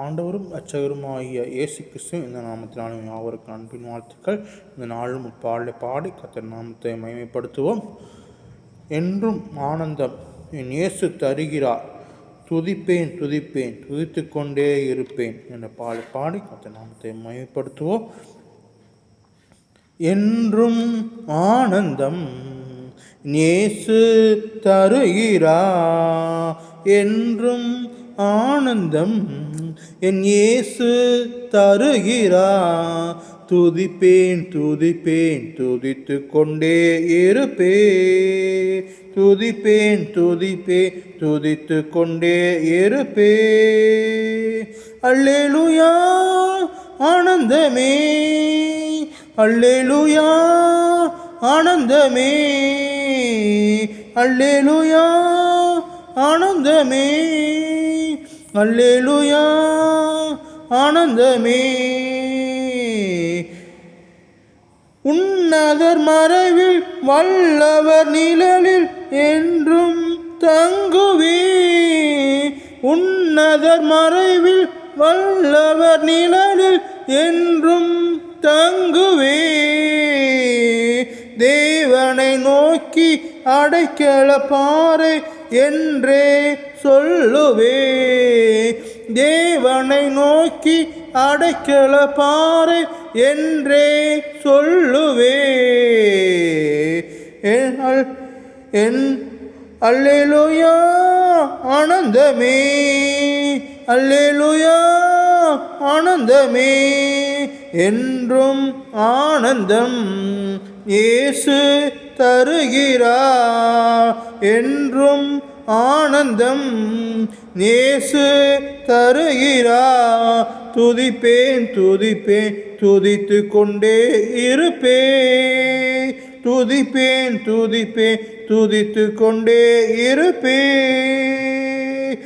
ஆண்டவரும் அச்சகருமாகிய இயேசு கிறிஸ்து இந்த நாமத்தினாலும் யாவருக்கு அன்பின் வாழ்த்துக்கள். இந்த நாளும் பாடலை பாடி கத்தர் நாமத்தை மயமைப்படுத்துவோம் என்றும் ஆனந்தம் என் இயேசு தருகிறார். துதிப்பேன் துதிப்பேன் துதித்து கொண்டே இருப்பேன் என்ற பாடலை பாடி கத்தர் நாமத்தை மயமைப்படுத்துவோம் என்றும் ஆனந்தம் இயேசு தருகிறா என்றும் ஆனந்தம் என் இயேசு தருகிறா. துதிப்பேன் துதிப்பேன் துதித்து கொண்டே இருப்பே. துதிப்பேன் துதிப்பே துதித்து கொண்டே இருப்பே. அல்லேலுயா ஆனந்தமே. அல்லேலுயா ஆனந்தமே. அல்லேலுயா ஆனந்தமே. அல்லேலுயா ஆனந்தமே. உன்னதர் மறைவில் வல்லவர் நிழலில் என்றும் தங்குவே. உன்னதர் மறைவில் வல்லவர் நிழலில் என்றும் தங்குவே. தேவனை நோக்கி அடைக்கல பாறை என்றே சொல்லுவே. தேவனை நோக்கி அடைக்கல பாரு என்றே சொல்லுவே. என் அல்- என் ஆனந்தமே. அல்லேலுயா ஆனந்தமே. என்றும் ஆனந்தம் இயேசு தருகிறா என்றும் ஆனந்தம் நேசு தருகிறா துதிப்பேன் துதிப்பேன் துதித்து கொண்டே இருப்பேன். துதிப்பேன் துதிப்பேன் துதித்து கொண்டே இருப்பேன்.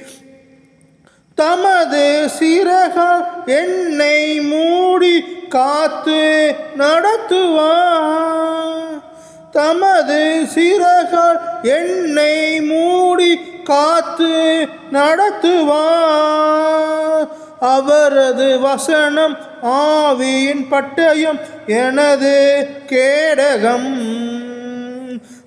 தமது சிறகால் என்னை மூடி காத்து நடத்துவார். தமது சிறகால் என்னை மூடி காத்து நடத்துவார். அவரது வசனம் ஆவியின் பட்டயம் எனது கேடகம்.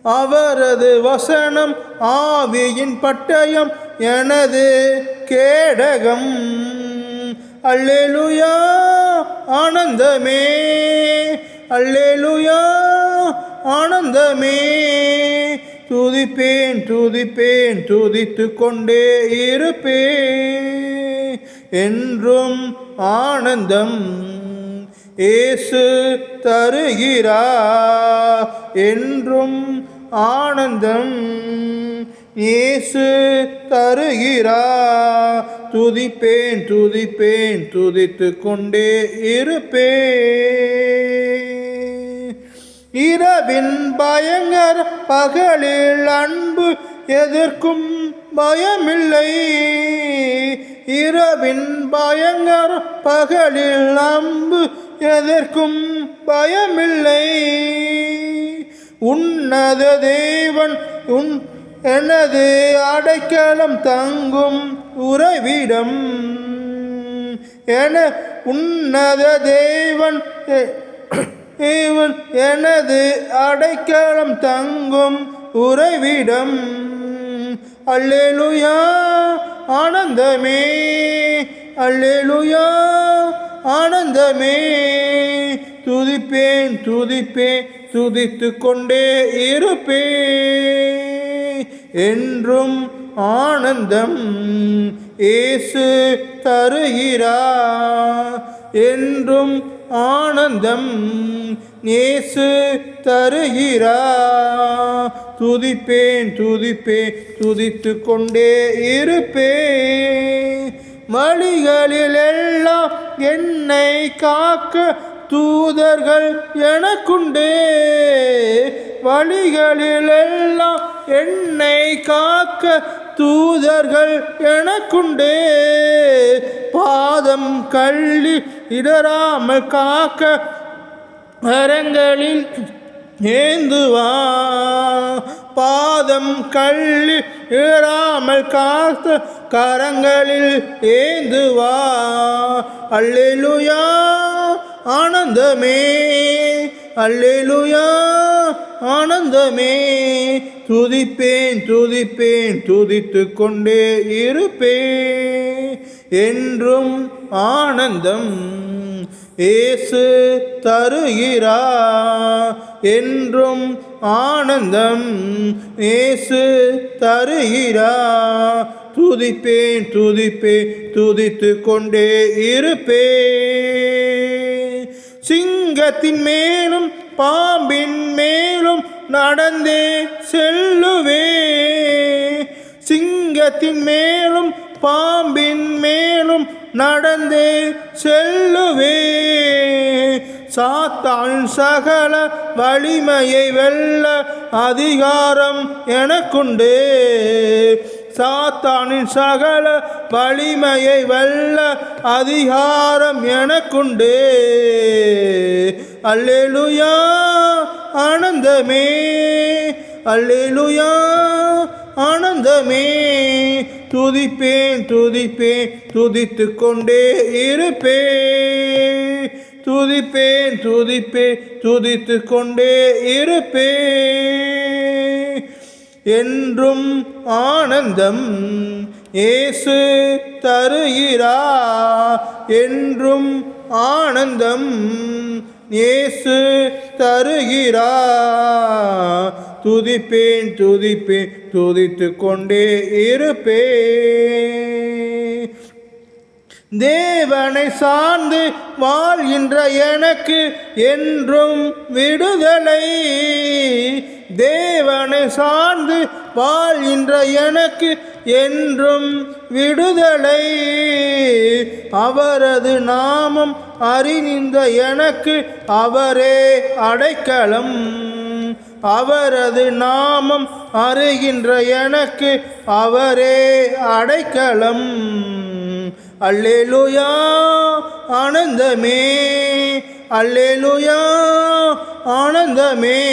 அவரது வசனம் ஆவியின் பட்டயம் எனது கேடகம். அல்லேலுயா ஆனந்தமே. அல்லேலுயா ஆனந்தமே. துதிப்பேன் துதிப்பேன் துதித்து கொண்டே இருப்பேன். என்றும் ஆனந்தம் ஏசு தருகிறா. என்றும் ஆனந்தம் இயேசு தருகிறா. துதிப்பேன் துதிப்பேன் துதித்து கொண்டே இருப்பேன். இரவின் பயங்கர் பகலில் அன்பு எதிர்க்கும் பயமில்லை. இரவின் பயங்கர் பகலில் அம்பு எதற்கும் பயமில்லை. உன்னத தேவன் உன் எனது அடைக்கலம் தங்கும் உறைவிடம். என உன்னத தேவன் இவன் எனது அடைக்கலம் தங்கும் உறைவிடம். அல்லேலுயா ஆனந்தமே. அல்லேலுயா ஆனந்தமே. துதிப்பேன் துதிப்பேன் துதித்து கொண்டே இருப்பேன் என்றும் ஆனந்தம் ஏசு தருகிறா. என்றும் ஆனந்தம் நேசு தருகிறா. துதிப்பேன் துதிப்பேன் துதித்து கொண்டே இருப்பேன். வழிகளில் எல்லாம் என்னை காக்க தூதர்கள் எனக்குண்டே. வழிகளிலெல்லாம் என்னை காக்க தூதர்கள் எனக்குண்டே. பா பாதம் கள்ளி இடராமல் காக்க கரங்களில் ஏந்துவா. பாதம் கள்ளி ஏறாமல் காத்த கரங்களில் ஏந்துவா. அல்லேலுயா ஆனந்தமே. அல்லேலுயா ஆனந்தமே. துதிப்பேன் துதிப்பேன் துதித்து கொண்டே இருப்பேன். என்றும் ஆனந்தம் ஏசு தருகிறா என்றும் ஆனந்தம் ஏசு தருகிறா. துதிப்பேன் துதிப்பேன் துதித்து கொண்டே இருப்பேன். சிங்கத்தின் மேலும் பாம்பின் மேலும் நடந்தே செல்லுவே. சிங்கத்தின் மேலும் பாம்பின் மேலும் நடந்தே செல்லுவே. சாத்தான் சகல வலிமையை வெல்ல அதிகாரம் எனக்குண்டு. சாத்தானின் சகல வலிமையை வெல்ல அதிகாரம் எனக்குண்டு. அல்லேலுயா ஆனந்தமே. அல்லேலுயா ஆனந்தமே. துதிப்பேன் துதிப்பேன் துதித்து கொண்டே இருப்பேன். துதிப்பேன் துதிப்பேன் துதித்து கொண்டே இருப்பேன். என்றும் ஆனந்தம் ஏசு தருகிறா. என்றும் ஆனந்தம் ஏசு தருகிறா. துதிப்பேன் துதிப்பேன் துதித்து கொண்டே இருப்பேன் தேவனை சார்ந்து வாழ்கின்ற எனக்கு என்றும் விடுதலை. தேவனை சார்ந்து வாழ்கின்ற எனக்கு என்றும் விடுதலை. அவரது நாமம் அறிந்த எனக்கு அவரே அடைக்கலம். அவரது நாமம் அறிகின்ற எனக்கு அவரே அடைக்கலம். அல்லேலுயா ஆனந்தமே. அல்லேலுயா ஆனந்தமே.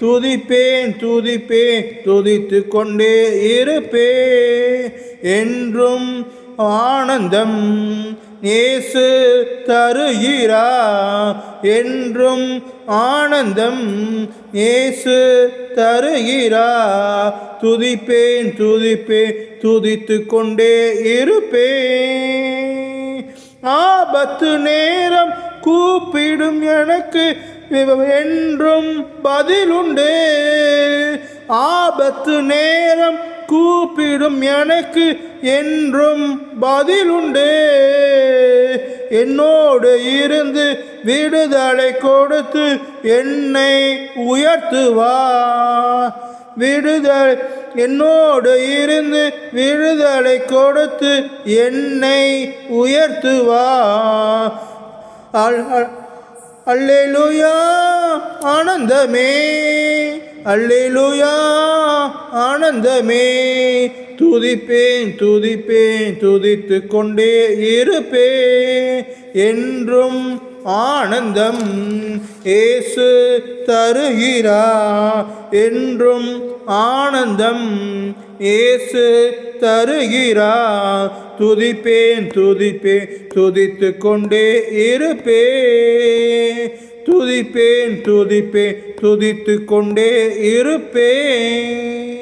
துதிப்பேன் துதிப்பேன் துதித்து கொண்டே இருப்பேன் என்றும் ஆனந்தம் இயேசு தருகிறா என்றும் ஆனந்தம் இயேசு தருகிறா. துதிப்பேன் துதிப்பேன் துதித்து கொண்டே இருப்பேன். ஆபத்து நேரம் கூப்பிடும் எனக்கு என்றும் பதிலுண்டு. ஆபத்து நேரம் கூப்பிடும் எனக்கு என்றும் பதிலுண்டு. என்னோடு இருந்து விடுதலை கொடுத்து என்னை உயர்த்துவா. விடுதலை என்னோடு இருந்து விடுதலை கொடுத்து என்னை உயர்த்துவா. அல்- ஆனந்தமே. அல்லேலுயா. ஆனந்தமே. துதிப்பேன் துதிப்பேன் துதித்து கொண்டே இருப்பேன். என்றும் ஆனந்தம் ஏசு தருகிறா. என்றும் ஆனந்தம் ஏசு தருகிறா. துதிப்பேன் துதிப்பேன் துதித்து கொண்டே இருப்பேன். துதிப்பேன் துதிப்பேன் துதித்து கொண்டே இருப்பேன்.